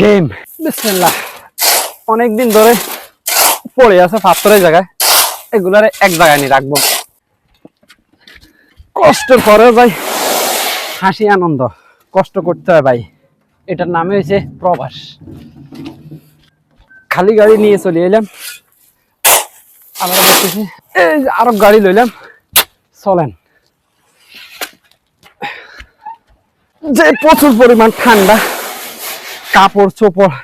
Game বিসমিল্লাহ। অনেকদিন ধরে পড়ে আছে পাথরের জায়গায়। এগুলারে এক জায়গায় নিয়ে রাখব। কষ্টের পরে ভাই হাসি, আনন্দ। কষ্ট করতে হয় ভাই। এটার নামে হয়েছে প্রবাস। খালি গাড়ি নিয়ে চলে এলাম। আমরা ভাবতেছি এই যে আরও গাড়ি লইলাম। চলেন। যে প্রচুর পরিমাণ ঠান্ডা। কাপড় চোপড়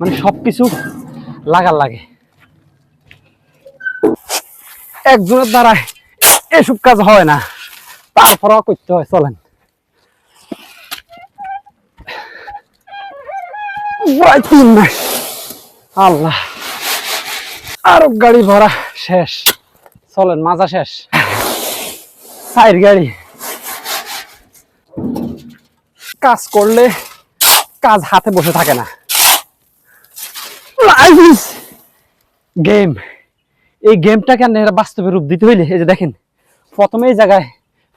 মানে সবকিছু লাগার লাগে। একজনের দ্বারা এসব কাজ হয় না, তারপরেও করতে হয়, চলেন। আল্লাহ, আরও গাড়ি ভরা শেষ। চলেন, মাজা শেষ। সাইড গাড়ি। কাজ করলে কাজ হাতে বসে থাকে না। Life is game. এই গেমটাকে আপনারা বাস্তবে রূপ দিতে হইলে, এই যে দেখেন, প্রথমে এই জায়গায়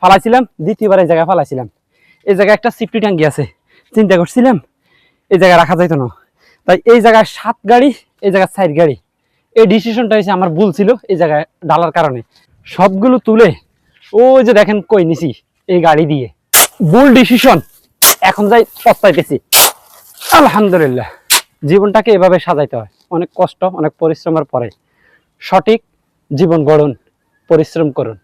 ফালাইছিলাম, দ্বিতীয়বার এই জায়গায় ফালাইছিলাম। এই জায়গায় একটা সিফটি ট্যাঙ্কি আছে, চিন্তা করছিলাম, এই জায়গায় রাখা যাইতো না। তাই এই জায়গায় সাত গাড়ি, এই জায়গায় সাইড গাড়ি। এই ডিসিশনটা হয়েছে আমার ভুল ছিল, এই জায়গায় ডালার কারণে। সবগুলো তুলে, ওই যে দেখেন কই নিছি, এই গাড়ি দিয়ে। ভুল ডিসিশন এখন যাই পস্তাইতেছি। আলহামদুলিল্লাহ। জীবনটাকে এভাবে সাজাইতে হয়। অনেক কষ্ট, অনেক পরিশ্রমের পরে। সঠিক জীবন গড়ন, পরিশ্রম করুন।